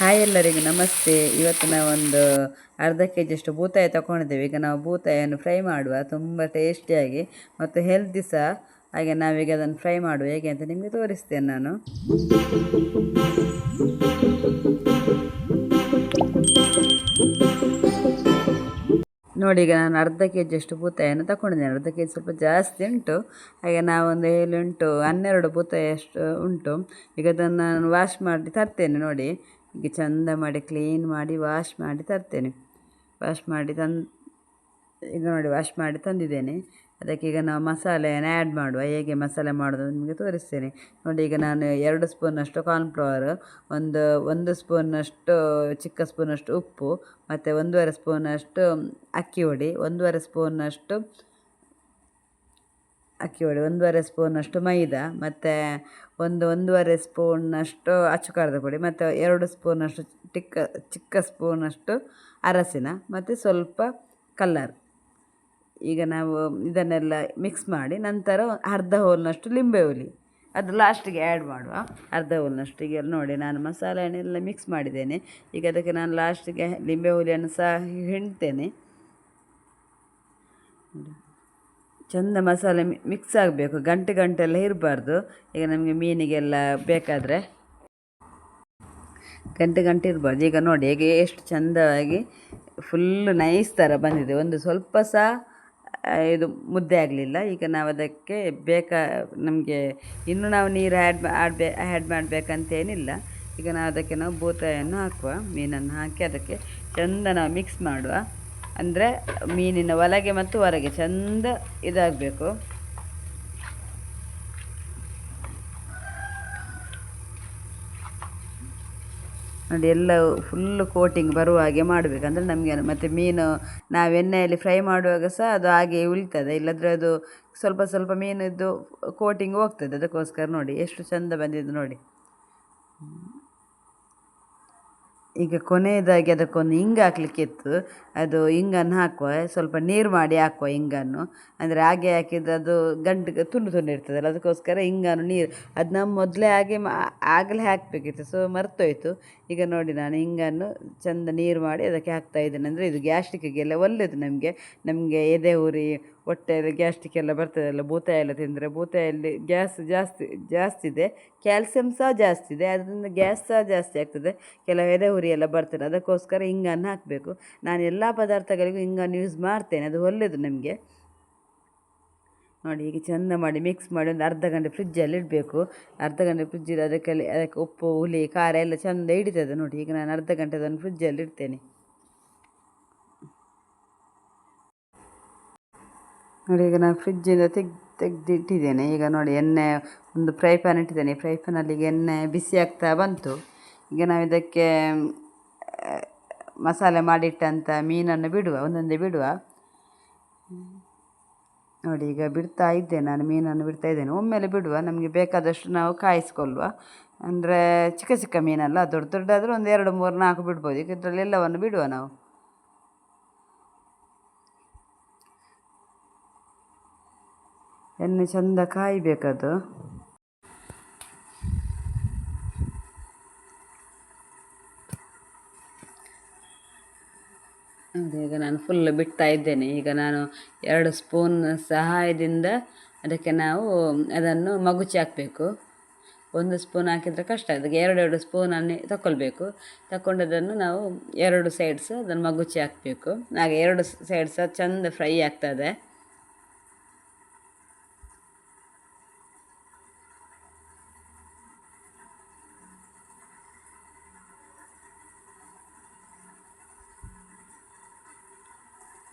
Hi ಎಲ್ಲರಿಗೂ ನಮಸ್ತೆ. ಇವತ್ತು ನಾವೊಂದು ಅರ್ಧ ಕೆ ಜಿಯಷ್ಟು ಬೂತಾಯಿ ತಗೊಂಡಿದ್ದೇವೆ ಈಗ ನಾವು ಬೂತಾಯಿಯನ್ನು ಫ್ರೈ ಮಾಡುವ. ತುಂಬ ಟೇಸ್ಟಿಯಾಗಿ ಮತ್ತು ಹೆಲ್ದಿ ಸಹ ಹಾಗೆ ನಾವೀಗ ಅದನ್ನು ಫ್ರೈ ಮಾಡುವ. ಹೇಗೆ ಅಂತ ನಿಮಗೆ ತೋರಿಸ್ತೇನೆ ನಾನು. ನೋಡಿ, ಈಗ ನಾನು ಅರ್ಧ ಕೆ ಜಿಯಷ್ಟು ಬೂತಾಯಿಯನ್ನು ತಗೊಂಡಿದ್ದೇನೆ ಅರ್ಧ ಕೆ ಜಿ ಸ್ವಲ್ಪ ಜಾಸ್ತಿ ಉಂಟು. ಹಾಗೆ ನಾವೊಂದು ಏಳುಂಟು ಹನ್ನೆರಡು ಬೂತಾಯಿ ಅಷ್ಟು ಉಂಟು. ಈಗ ಅದನ್ನು ನಾನು ವಾಶ್ ಮಾಡಿ ತರ್ತೇನೆ ನೋಡಿ. ಈಗ ಚಂದ ಮಾಡಿ ಕ್ಲೀನ್ ಮಾಡಿ ವಾಶ್ ಮಾಡಿ ತರ್ತೇನೆ. ವಾಶ್ ಮಾಡಿ ತಂದು, ಈಗ ನೋಡಿ ವಾಶ್ ಮಾಡಿ ತಂದಿದ್ದೇನೆ. ಅದಕ್ಕೆ ಈಗ ನಾವು ಮಸಾಲೆಯನ್ನು ಆ್ಯಡ್ ಮಾಡುವ. ಹೇಗೆ ಮಸಾಲೆ ಮಾಡೋದು ನಿಮಗೆ ತೋರಿಸ್ತೇನೆ. ನೋಡಿ ಈಗ ನಾನು ಎರಡು ಸ್ಪೂನಷ್ಟು ಕಾರ್ನ್ಫ್ಲವರ್ ಒಂದು ಒಂದು ಸ್ಪೂನಷ್ಟು ಚಿಕ್ಕ ಸ್ಪೂನಷ್ಟು ಉಪ್ಪು, ಮತ್ತು ಒಂದೂವರೆ ಸ್ಪೂನಷ್ಟು ಅಕ್ಕಿ ಹುಡಿ ಒಂದೂವರೆ ಸ್ಪೂನಷ್ಟು ಅಕ್ಕಿ ಒಡೆ ಒಂದೂವರೆ ಸ್ಪೂನಷ್ಟು ಮೈದಾ, ಮತ್ತು ಒಂದು ಒಂದೂವರೆ ಸ್ಪೂನಷ್ಟು ಅಚ್ಚು ಖಾರದ ಪುಡಿ, ಮತ್ತು ಎರಡು ಸ್ಪೂನಷ್ಟು ಚಿಕ್ಕ ಚಿಕ್ಕ ಸ್ಪೂನಷ್ಟು ಅರಸಿನ ಮತ್ತು ಸ್ವಲ್ಪ ಕಲ್ಲರ್. ಈಗ ನಾವು ಇದನ್ನೆಲ್ಲ ಮಿಕ್ಸ್ ಮಾಡಿ, ನಂತರ ಅರ್ಧ ಹೋಲ್ನಷ್ಟು ಲಿಂಬೆ ಹುಲಿ ಅದು ಲಾಸ್ಟಿಗೆ ಆ್ಯಡ್ ಮಾಡುವ. ಅರ್ಧ ಹೋಲ್ನಷ್ಟು ಈಗ ನೋಡಿ, ನಾನು ಮಸಾಲೆಯನ್ನೆಲ್ಲ ಮಿಕ್ಸ್ ಮಾಡಿದ್ದೇನೆ. ಈಗ ಅದಕ್ಕೆ ನಾನು ಲಾಸ್ಟಿಗೆ ಲಿಂಬೆ ಹುಲಿಯನ್ನು ಸಹ ಹಿಂಡ್ತೇನೆ. ಚೆಂದ ಮಸಾಲೆ ಮಿಕ್ಸ್ ಆಗಬೇಕು. ಗಂಟೆ ಗಂಟೆ ಎಲ್ಲ ಇರಬಾರ್ದು. ಈಗ ನಮಗೆ ಮೀನಿಗೆಲ್ಲ ಬೇಕಾದರೆ ಗಂಟೆ ಗಂಟೆ ಇರಬಾರ್ದು. ಈಗ ನೋಡಿ, ಈಗ ಎಷ್ಟು ಚಂದವಾಗಿ ಫುಲ್ಲು ನೈಸ್ ಥರ ಬಂದಿದೆ. ಒಂದು ಸ್ವಲ್ಪ ಸಹ ಇದು ಮುದ್ದೆ ಆಗಲಿಲ್ಲ. ಈಗ ನಾವು ಅದಕ್ಕೆ ಬೇಕಾ, ನಮಗೆ ಇನ್ನೂ ನಾವು ನೀರು ಆ್ಯಡ್ ಆಡ್ಬೇ ಆ್ಯಡ್ ಮಾಡಬೇಕಂತೇನಿಲ್ಲ. ಈಗ ನಾವು ಅದಕ್ಕೆ ನಾವು ಬೂತಾಯನ್ನು ಹಾಕುವ ಮೀನನ್ನು ಹಾಕಿ ಅದಕ್ಕೆ ಚಂದ ನಾವು ಮಿಕ್ಸ್ ಮಾಡುವ. ಅಂದರೆ ಮೀನಿನ ಒಳಗೆ ಮತ್ತು ಹೊರಗೆ ಚೆಂದ ಇದಾಗಬೇಕು. ನೋಡಿ, ಎಲ್ಲ ಫುಲ್ಲು ಕೋಟಿಂಗ್ ಬರುವ ಹಾಗೆ ಮಾಡಬೇಕು. ಅಂದರೆ ನಮಗೆ ಮತ್ತು ಮೀನು, ನಾವು ಎಣ್ಣೆಯಲ್ಲಿ ಫ್ರೈ ಮಾಡುವಾಗ ಸಹ ಅದು ಹಾಗೆ ಉಳಿತದೆ. ಇಲ್ಲದ್ರೆ ಅದು ಸ್ವಲ್ಪ ಸ್ವಲ್ಪ ಮೀನಿದ್ದು ಕೋಟಿಂಗ್ ಹೋಗ್ತದೆ. ಅದಕ್ಕೋಸ್ಕರ ನೋಡಿ, ಎಷ್ಟು ಚೆಂದ ಬಂದಿದ್ದು ನೋಡಿ. ಈಗ ಕೊನೆಯದಾಗಿ ಅದಕ್ಕೊಂದು ಹಿಂಗೆ ಹಾಕ್ಲಿಕ್ಕಿತ್ತು ಅದು ಹಿಂಗನ್ನು ಹಾಕುವ, ಸ್ವಲ್ಪ ನೀರು ಮಾಡಿ ಹಾಕುವ ಹಿಂಗನ್ನು ಅಂದರೆ ಹಾಗೆ ಹಾಕಿದ್ರೆ ಅದು ಗಂಟು ತುಂಡು ತುಂಡು ಇರ್ತದಲ್ಲ, ಅದಕ್ಕೋಸ್ಕರ ಹಿಂಗನ್ನು ನೀರು. ಅದು ನಮ್ಮ ಮೊದಲೇ ಹಾಗೆ ಆಗಲೇ ಹಾಕಬೇಕಿತ್ತು, ಸೊ ಮರ್ತೋಯ್ತು. ಈಗ ನೋಡಿ ನಾನು ಹಿಂಗನ್ನು ಚೆಂದ ನೀರು ಮಾಡಿ ಅದಕ್ಕೆ ಹಾಕ್ತಾ ಇದ್ದೇನೆ. ಅಂದರೆ ಇದು ಗ್ಯಾಸ್ಟ್ರಿಕ್ಕಿಗೆಲ್ಲ ಒಳ್ಳೆಯದು ನಮಗೆ. ನಮಗೆ ಎದೆ ಉರಿ ಹೊಟ್ಟೆಯಲ್ಲಿ ಗ್ಯಾಸ್ಟಿಕ್ ಎಲ್ಲ ಬರ್ತದಲ್ಲ ಬೂತಾಯೆಲ್ಲ ತಿಂದರೆ ಬೂತಾಯಲ್ಲಿ ಗ್ಯಾಸ್ ಜಾಸ್ತಿ ಜಾಸ್ತಿ ಇದೆ. ಕ್ಯಾಲ್ಸಿಯಂ ಸಹ ಜಾಸ್ತಿ ಇದೆ ಅದರಿಂದ ಗ್ಯಾಸ್ ಸಹ ಜಾಸ್ತಿ ಆಗ್ತದೆ. ಕೆಲವು ಎದೆ ಉರಿ ಎಲ್ಲ ಬರ್ತದೆ, ಅದಕ್ಕೋಸ್ಕರ ಹಿಂಗನ್ನು ಹಾಕಬೇಕು. ನಾನು ಎಲ್ಲ ಪದಾರ್ಥಗಳಿಗೂ ಹಿಂಗನ್ನು ಯೂಸ್ ಮಾಡ್ತೇನೆ, ಅದು ಒಳ್ಳೆಯದು ನಮಗೆ. ನೋಡಿ ಈಗ ಚೆಂದ ಮಾಡಿ ಮಿಕ್ಸ್ ಮಾಡಿ ಒಂದು ಅರ್ಧ ಗಂಟೆ ಫ್ರಿಜ್ಜಲ್ಲಿ ಇಡಬೇಕು. ಅರ್ಧ ಗಂಟೆ ಫ್ರಿಜ್ಜಲ್ಲಿ ಅದಕ್ಕೆ ಅದಕ್ಕೆ ಉಪ್ಪು, ಹುಳಿ, ಖಾರ ಎಲ್ಲ ಚೆಂದ ಹಿಡಿತದೆ. ನೋಡಿ, ಈಗ ನಾನು ಅರ್ಧ ಗಂಟೆ ಅದನ್ನು ಫ್ರಿಜ್ಜಲ್ಲಿ ಇಡ್ತೇನೆ. ನೋಡಿ ಈಗ ನಾನು ಫ್ರಿಜ್ಜಿಂದ ತೆಗ್ ತೆಗೆದು ಇಟ್ಟಿದ್ದೇನೆ ಈಗ ನೋಡಿ ಎಣ್ಣೆ, ಒಂದು ಫ್ರೈ ಪ್ಯಾನ್ ಇಟ್ಟಿದ್ದೇನೆ. ಫ್ರೈ ಪ್ಯಾನಲ್ಲಿ ಈಗ ಎಣ್ಣೆ ಬಿಸಿ ಆಗ್ತಾ ಬಂತು. ಈಗ ನಾವು ಇದಕ್ಕೆ ಮಸಾಲೆ ಮಾಡಿಟ್ಟಂಥ ಮೀನನ್ನು ಬಿಡುವ, ಒಂದೊಂದೇ ಬಿಡುವ. ನೋಡಿ ಈಗ ಬಿಡ್ತಾ ಇದ್ದೇನೆ ನಾನು ಮೀನನ್ನು ಬಿಡ್ತಾ ಇದ್ದೇನೆ. ಒಮ್ಮೆಲೆ ಬಿಡುವ, ನಮಗೆ ಬೇಕಾದಷ್ಟು ನಾವು ಕಾಯಿಸ್ಕೊಳ್ಳುವ. ಅಂದರೆ ಚಿಕ್ಕ ಚಿಕ್ಕ ಮೀನಲ್ಲ, ದೊಡ್ಡ ದೊಡ್ಡಾದರೂ ಒಂದು ಎರಡು ಮೂರು ನಾಲ್ಕು ಬಿಡ್ಬೋದು. ಈಗ ಇದರಲ್ಲಿ ಎಲ್ಲವನ್ನು ಬಿಡುವ ನಾವು. ಎಣ್ಣೆ ಚೆಂದ ಕಾಯಬೇಕದು. ಈಗ ನಾನು ಫುಲ್ ಬಿಡ್ತಾ ಇದ್ದೇನೆ. ಈಗ ನಾನು ಎರಡು ಸ್ಪೂನ್ ಸಹಾಯದಿಂದ ಅದಕ್ಕೆ ನಾವು ಅದನ್ನು ಮಗುಚಿ ಹಾಕಬೇಕು. ಒಂದು ಸ್ಪೂನ್ ಹಾಕಿದರೆ ಕಷ್ಟ, ಅದಕ್ಕೆ ಎರಡೆರಡು ಸ್ಪೂನನ್ನೇ ತಗೊಳ್ಬೇಕು ತಗೊಂಡದನ್ನು ನಾವು ಎರಡು ಸೈಡ್ಸ್ ಅದನ್ನು ಮಗುಚಿ ಹಾಕಬೇಕು. ಹಾಗೆ ಎರಡು ಸೈಡ್ ಸಹ ಚೆಂದ ಫ್ರೈ ಆಗ್ತದೆ.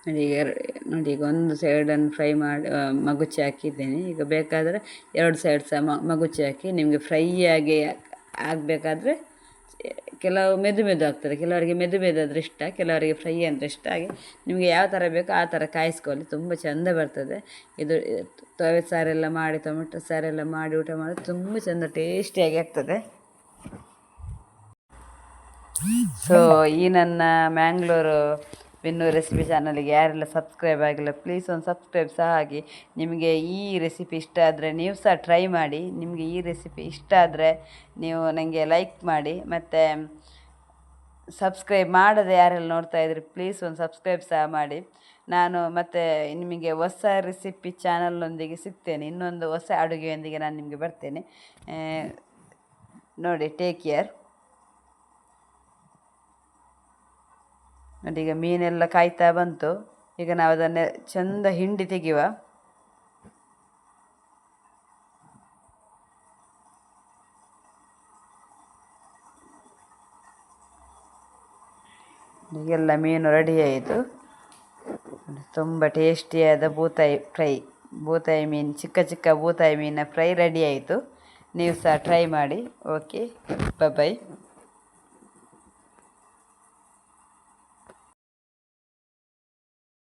ನೋಡಿ ಈಗ ನೋಡಿ ಈಗ ಒಂದು ಸೈಡನ್ನು ಫ್ರೈ ಮಾಡಿ ಮಗುಚಿ ಹಾಕಿದ್ದೇನೆ. ಈಗ ಬೇಕಾದರೆ ಎರಡು ಸೈಡ್ ಸಹ ಮಗುಚಿ ಹಾಕಿ ನಿಮಗೆ ಫ್ರೈ ಆಗಿ ಆಗಬೇಕಾದ್ರೆ ಕೆಲವು ಮೆದು ಮೆದು ಆಗ್ತದೆ. ಕೆಲವರಿಗೆ ಮೆದು ಮೆದು ಆದರೆ ಇಷ್ಟ, ಕೆಲವರಿಗೆ ಫ್ರೈ ಅಂದರೆ ಇಷ್ಟ. ಹಾಗೆ ನಿಮಗೆ ಯಾವ ಥರ ಬೇಕೋ ಆ ಥರ ಕಾಯಿಸ್ಕೊಳ್ಳಿ. ತುಂಬ ಚೆಂದ ಬರ್ತದೆ. ಇದು, ತೊವೆ ಸಾರೆಲ್ಲ ಮಾಡಿ, ಟೊಮೆಟೊ ಸಾರೆಲ್ಲ ಮಾಡಿ ಊಟ ಮಾಡಿದ್ರೆ ತುಂಬ ಚೆಂದ ಟೇಸ್ಟಿಯಾಗಿ ಆಗ್ತದೆ. ಸೊ ಈ ನನ್ನ ಮ್ಯಾಂಗ್ಳೂರು ಬೆನ್ನು ರೆಸಿಪಿ ಚಾನಲ್ಗೆ ಯಾರೆಲ್ಲ ಸಬ್ಸ್ಕ್ರೈಬ್ ಆಗಿಲ್ಲ ಪ್ಲೀಸ್ ಒಂದು ಸಬ್ಸ್ಕ್ರೈಬ್ ಸಹ ಆಗಿ. ನಿಮಗೆ ಈ ರೆಸಿಪಿ ಇಷ್ಟ ಆದರೆ ನೀವು ಸಹ ಟ್ರೈ ಮಾಡಿ. ನಿಮಗೆ ಈ ರೆಸಿಪಿ ಇಷ್ಟ ಆದರೆ ನೀವು ನನಗೆ ಲೈಕ್ ಮಾಡಿ. ಮತ್ತು ಸಬ್ಸ್ಕ್ರೈಬ್ ಮಾಡದೆ ಯಾರೆಲ್ಲ ನೋಡ್ತಾ ಇದ್ರಿ ಪ್ಲೀಸ್ ಒಂದು ಸಬ್ಸ್ಕ್ರೈಬ್ ಸಹ ಮಾಡಿ. ನಾನು ಮತ್ತೆ ನಿಮಗೆ ಹೊಸ ರೆಸಿಪಿ ಚಾನಲ್ನೊಂದಿಗೆ ಸಿಗ್ತೇನೆ. ಇನ್ನೊಂದು ಹೊಸ ಅಡುಗೆಯೊಂದಿಗೆ ನಾನು ನಿಮಗೆ ಬರ್ತೇನೆ. ನೋಡಿ ಟೇಕ್ ಕೇರ್ ನೋಡಿ, ಈಗ ಮೀನೆಲ್ಲ ಕಾಯ್ತಾ ಬಂತು. ಈಗ ನಾವು ಅದನ್ನು ಚಂದ ಹಿಂಡಿ ತೆಗೆಯುವ. ಈಗೆಲ್ಲ ಮೀನು ರೆಡಿ ಆಯಿತು. ತುಂಬ ಟೇಸ್ಟಿಯಾದ ಬೂತಾಯಿ ಫ್ರೈ. ಬೂತಾಯಿ ಮೀನು, ಚಿಕ್ಕ ಚಿಕ್ಕ ಬೂತಾಯಿ ಮೀನಿನ ಫ್ರೈ ರೆಡಿ ಆಯಿತು. ನೀವು ಸಹ ಟ್ರೈ ಮಾಡಿ ಓಕೆ ಬೈ